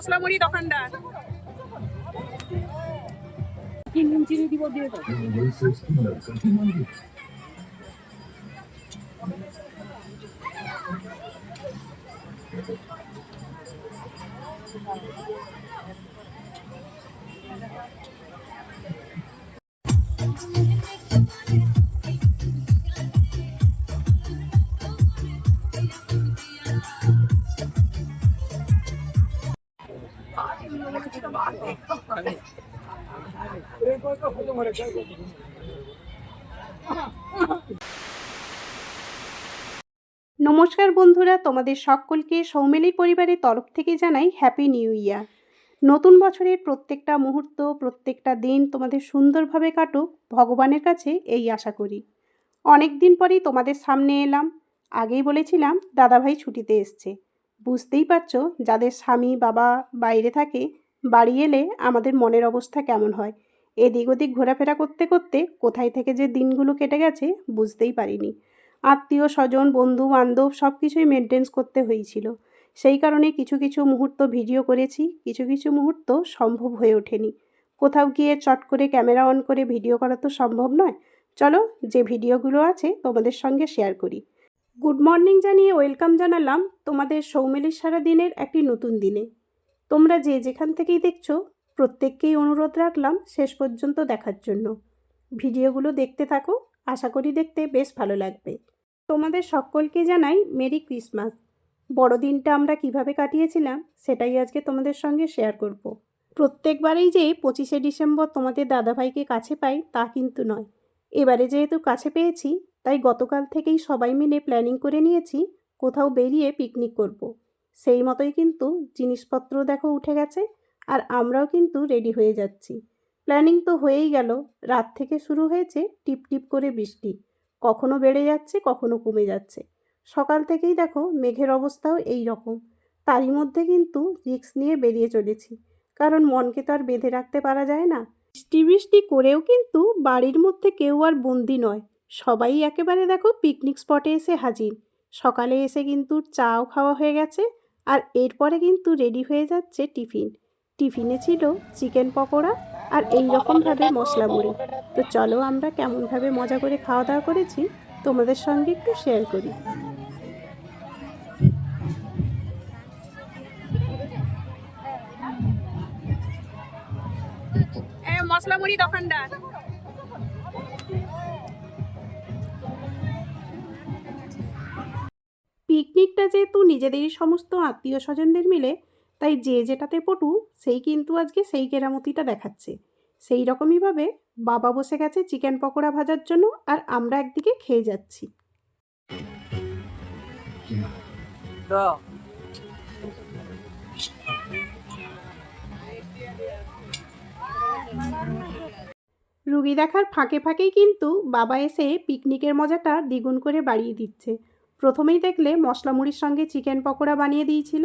মশলা মুড়ি দোকানদার। কি নুন চিনি দিব দিয়ে দাও। নমস্কার বন্ধুরা, তোমাদের সকলকে সৌমেলির পরিবারের তরফ থেকে জানাই হ্যাপি নিউ ইয়ার নতুন বছরের প্রত্যেকটা মুহূর্ত, প্রত্যেকটা দিন তোমাদের সুন্দরভাবে কাটুক, ভগবানের কাছে এই আশা করি। অনেক দিন পরেই তোমাদের সামনে এলাম। আগেই বলেছিলাম, দাদাভাই ছুটিতে এসছে। বুঝতেই পারছ, যাদের স্বামী, বাবা বাইরে থাকে বাড়ি এলে আমাদের মনের অবস্থা কেমন হয়? এদিক ওদিক ঘোরাফেরা করতে করতে কোথায় থেকে যে দিনগুলো কেটে গেছে বুঝতেই পারিনি। আত্মীয় স্বজন, বন্ধু বান্ধব সব কিছুই মেনটেন্স করতে হয়েছিল। সেই কারণে কিছু কিছু মুহূর্ত ভিডিও করেছি, কিছু কিছু মুহূর্ত সম্ভব হয়ে ওঠেনি। কোথাও গিয়ে চট করে ক্যামেরা অন করে ভিডিও করা তো সম্ভব নয়। চলো যে ভিডিওগুলো আছে তোমাদের সঙ্গে শেয়ার করি। গুড মর্নিং জানিয়ে ওয়েলকাম জানালাম তোমাদের সৌমেলির সারা দিনের একটি নতুন দিনে। তোমরা যে যেখান থেকেই দেখছ, প্রত্যেককেই অনুরোধ রাখলাম শেষ পর্যন্ত দেখার জন্য ভিডিওগুলো দেখতে থাকো, আশা করি দেখতে বেশ ভালো লাগবে তোমাদের সকলকে জানাই মেরি ক্রিসমাস বড়দিনটা আমরা কীভাবে কাটিয়েছিলাম, সেটাই আজকে তোমাদের সঙ্গে শেয়ার করব। প্রত্যেকবারেই যে পঁচিশে ডিসেম্বর তোমাদের দাদাভাইকে কাছে পাই, তা কিন্তু নয় এবারে যেহেতু কাছে পেয়েছি, তাই গতকাল থেকেই সবাই মিলে প্ল্যানিং করে নিয়েছি, কোথাও বেরিয়ে পিকনিক করব। সেই মতোই কিন্তু জিনিসপত্র দেখো উঠে গেছে আর আমরাও কিন্তু রেডি হয়ে যাচ্ছি। প্ল্যানিং তো হয়েই গেল। রাত থেকে শুরু হয়েছে টিপ টিপ করে বৃষ্টি। কখনো বেড়ে যাচ্ছে, কখনো কমে যাচ্ছে। সকাল থেকেই দেখো মেঘের অবস্থাও এই রকম। তারই মধ্যে কিন্তু রিক্স নিয়ে বেরিয়ে চলেছি। কারণ মনকে তো আর বেঁধে রাখতে পারা যায় না। বৃষ্টি বৃষ্টি করেও কিন্তু বাড়ির মধ্যে কেউ আর বন্দি নয়। সবাই একেবারে দেখো পিকনিক স্পটে এসে হাজির। সকালে এসে কিন্তু চাও খাওয়া হয়ে গেছে। আর এরপরে কিন্তু রেডি হয়ে যাচ্ছে টিফিন। টিফিনে ছিল চিকেন পকোড়া আর এই রকমভাবে মশলা মুড়ি। তো চলো আমরা কেমনভাবে মজা করে খাওয়া দাওয়া করেছি, তোমাদের সঙ্গে একটু শেয়ার করি। মশলা মুড়ি দোকানদার পিকনিকটা যেহেতু নিজেদেরই সমস্ত আত্মীয় স্বজনদের মিলে, তাই যে যেটাতে পটু, সেই কিন্তু আজকে সেই কেরামতিটা দেখাচ্ছে। সেই রকমইভাবে বাবা বসে গেছে চিকেন পকোড়া ভাজার জন্য আর আমরা একদিকে খেয়ে যাচ্ছি। রুগী দেখার ফাঁকে ফাঁকেই কিন্তু বাবা এসে পিকনিকের মজাটা দ্বিগুণ করে বাড়িয়ে দিচ্ছে। প্রথমেই দেখলে মশলা মুড়ির সঙ্গে চিকেন পকোড়া বানিয়ে দিয়েছিল,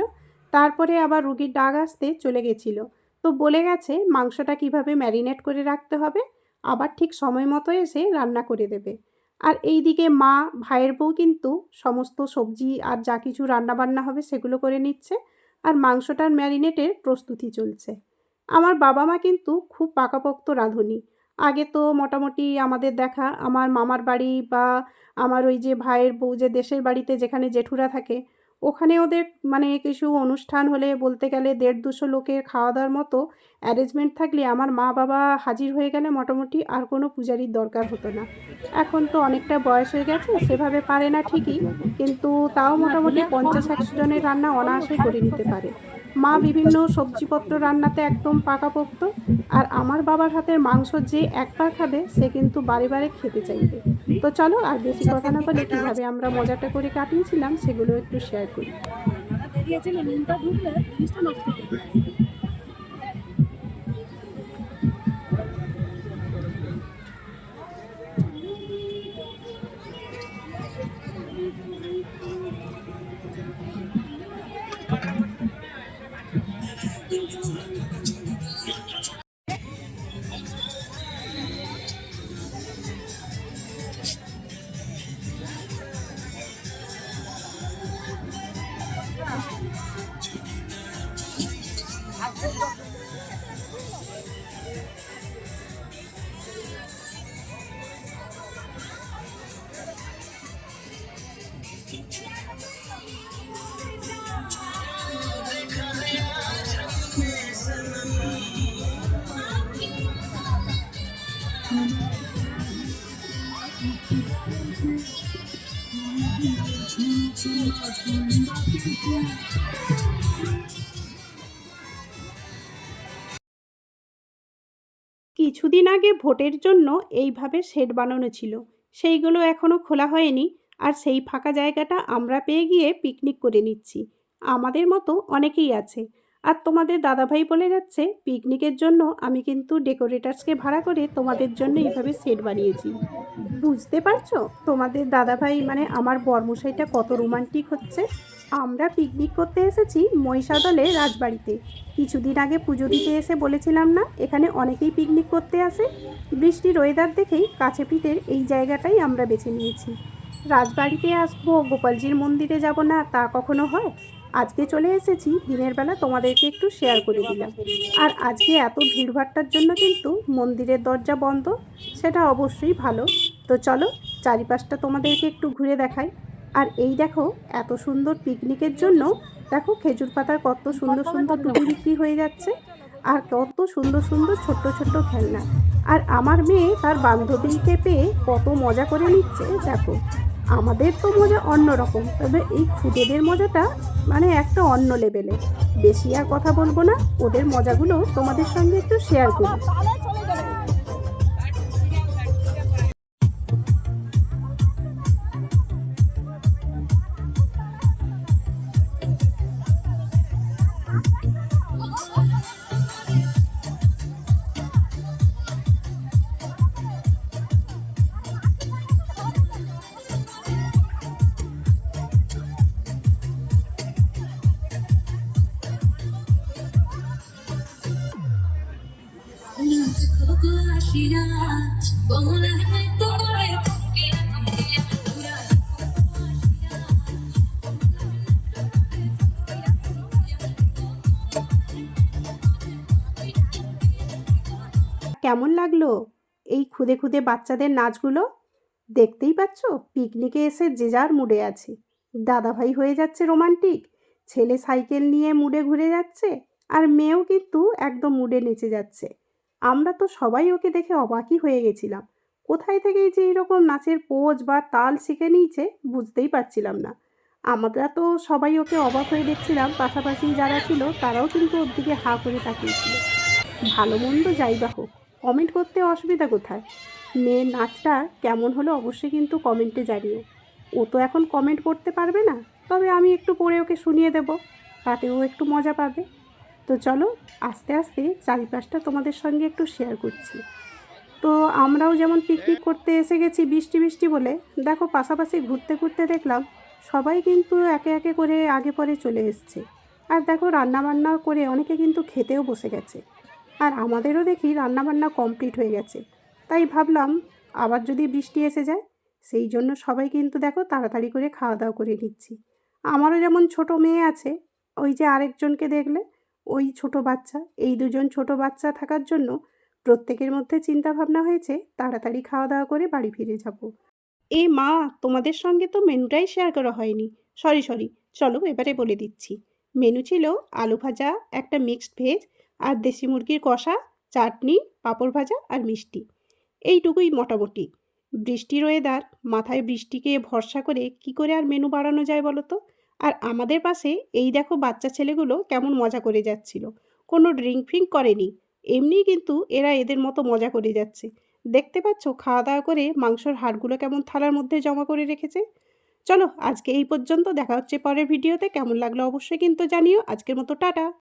তারপরে আবার রুগীর ডাক আসতে চলে গেছিল। তো বলে গেছে, মাংসটা কীভাবে ম্যারিনেট করে রাখতে হবে? আবার ঠিক সময় মতো এসে রান্না করে দেবে। আর এই দিকে মা, ভাইয়ের বউ কিন্তু সমস্ত সবজি আর যা কিছু রান্না বান্না হবে সেগুলো করে নিচ্ছে আর মাংসটার ম্যারিনেটের প্রস্তুতি চলছে। আমার বাবা মা কিন্তু খুব পাকাপোক্ত রাঁধুনি। আগে তো মোটামুটি আমাদের দেখা, আমার মামার বাড়ি বা আমার ওই যে ভাইয়ের বউ যে দেশের বাড়িতে যেখানে জেঠুরা থাকে, ওখানে ওদের মানে কিছু অনুষ্ঠান হলে বলতে গেলে দেড় দুশো লোকের খাওয়া দাওয়ার মতো অ্যারেঞ্জমেন্ট থাকলে আমার মা বাবা হাজির হয়ে গেলে মোটামুটি আর কোনো পূজারির দরকার হতো না। এখন তো অনেকটা বয়স হয়ে গেছে, সেভাবে পারে না ঠিকই, কিন্তু তাও মোটামুটি পঞ্চাশ একশো জনের রান্না অনায়াসে করে নিতে পারে। মা বিভিন্ন সবজিপত্র রান্নাতে একদম পাকাপোক্ত, আর আমার বাবার হাতের মাংস যে একবার খাবে, সে কিন্তু বারে বারে খেতে চাইবে। তো চলো আর বেশি কথা না বলে কীভাবে আমরা মজাটা করে কাটিয়েছিলাম, সেগুলো একটু শেয়ার করি। কিছুদিন আগে ভোটের জন্য এইভাবে শেড বানানো ছিল। সেইগুলো এখনও খোলা হয়নি আর সেই ফাঁকা জায়গাটা আমরা পেয়ে গিয়ে পিকনিক করে নিচ্ছি। আমাদের মতো অনেকেই আছে। আর তোমাদের দাদাভাই বলে যাচ্ছে পিকনিকের জন্য আমি কিন্তু ডেকোরেটার্সকে ভাড়া করে তোমাদের জন্য এইভাবে সেট বানিয়েছি। বুঝতে পারছ? তোমাদের দাদাভাই মানে আমার বর্মশাইটা কত রোমান্টিক হচ্ছে। আমরা পিকনিক করতে এসেছি মহিষাদলে রাজবাড়িতে। কিছুদিন আগে পুজো দিতে এসে বলেছিলাম না, এখানে অনেকেই পিকনিক করতে আসে। বৃষ্টির ওয়েদার দেখেই কাছে পিঠের এই জায়গাটাই আমরা বেছে নিয়েছি। রাজবাড়িতে আসব, গোপালজির মন্দিরে যাব না, তা কখনো হয়? আজকে চলে এসেছি, দিনের বেলা তোমাদেরকে একটু শেয়ার করে দিলাম। আর আজকে এত ভিড়ভাট্টার জন্য কিন্তু মন্দিরের দরজা বন্ধ, সেটা অবশ্যই ভালো। তো চলো, চারিপাশটা তোমাদেরকে একটু ঘুরে দেখাই। আর এই দেখো, এত সুন্দর পিকনিকের জন্য, দেখো খেজুর পাতার কত সুন্দর সুন্দর টুপি বিক্রি হয়ে যাচ্ছে। আর কত সুন্দর সুন্দর ছোট্ট ছোট্ট খেলনা। আর আমার মেয়ে তার বান্ধবীকে পেয়ে কত মজা করে নিচ্ছে, দেখো। আমাদের তো মজা অন্য রকম, তবে এই খুদেদের মজাটা মানে একটা অন্য লেভেলে বেশি আর কথা বলব না, ওদের মজাগুলো তোমাদের সঙ্গে একটু শেয়ার করি। কেমন লাগল? এই খুদে খুদে বাচ্চাদের নাচগুলো? দেখতেই পাচ্ছ পিকনিকে এসে যে যার মুডে আছে। দাদাভাই হয়ে যাচ্ছে রোমান্টিক ছেলে সাইকেল নিয়ে মুডে ঘুরে যাচ্ছে, আর মেয়েও কিন্তু একদম মুডে নেচে যাচ্ছে। আমরা তো সবাই ওকে দেখে অবাকই হয়ে গেছিলাম। কোথায় থেকেই যে এইরকম নাচের পোজ বা তাল শিখে নিয়েছে বুঝতেই পারছিলাম না। আমরা তো সবাই ওকে অবাক হয়ে দেখছিলাম, পাশাপাশি যারা ছিল তারাও কিন্তু ওর দিকে হা করে তাকিয়েছিল। ভালো মন্দ যাই বা হোক কমেন্ট করতে অসুবিধা কোথায়? মেয়ের নাচটা কেমন হলো অবশ্যই কিন্তু কমেন্টে জানিও। ও তো এখন কমেন্ট করতে পারবে না, তবে আমি একটু পরে ওকে শুনিয়ে দেব, তাতে ও একটু মজা পাবে। তো চলো, আস্তে আস্তে চারিপাশটা তোমাদের সঙ্গে একটু শেয়ার করছি। তো আমরাও যেমন পিকনিক করতে এসে গেছি বৃষ্টি বৃষ্টি বলে, দেখো পাশাপাশি ঘুরতে ঘুরতে দেখলাম, সবাই কিন্তু একে একে করে আগে পরে চলে এসছে। আর দেখো রান্না বান্না করে অনেকে কিন্তু খেতেও বসে গেছে। আর আমাদেরও দেখি রান্নাবান্না কমপ্লিট হয়ে গেছে। তাই ভাবলাম, আবার যদি বৃষ্টি এসে যায়, সেই জন্য সবাই কিন্তু দেখো তাড়াতাড়ি করে খাওয়া দাওয়া করে নিচ্ছি। আমারও যেমন ছোট মেয়ে আছে, ওই যে আরেকজনকে দেখলে, ওই ছোট বাচ্চা, এই দুজন ছোট বাচ্চা থাকার জন্য প্রত্যেকের মধ্যে চিন্তা ভাবনা হয়েছে, তাড়াতাড়ি খাওয়া দাওয়া করে বাড়ি ফিরে যাব। এ মা, তোমাদের সঙ্গে তো মেনুটাই শেয়ার করা হয়নি। সরি সরি চলো এবারে বলে দিচ্ছি। মেনু ছিল আলু ভাজা, একটা মিক্সড ভেজ আর দেশি মুরগির কষা, চাটনি, পাঁপড় ভাজা আর মিষ্টি। এইটুকুই মোটামুটি। বৃষ্টির ওয়েদার মাথায় বৃষ্টিকে ভরসা করে কি করে আর মেনু বাড়ানো যায় বলো তো আর আমাদের পাশে এই দেখো বাচ্চা ছেলেগুলো কেমন মজা করে যাচ্ছিল। কোনো ড্রিঙ্ক ফ্রিঙ্ক করেনি। এমনিই কিন্তু এরা এদের মতো মজা করে যাচ্ছে। দেখতে পাচ্ছ খাওয়া দাওয়া করে মাংসর হাড়গুলো কেমন থালার মধ্যে জমা করে রেখেছে? চলো আজকে এই পর্যন্ত দেখা হচ্ছে পরের ভিডিওতে কেমন লাগল অবশ্যই কিন্তু জানিও। আজকের মতো টাটা।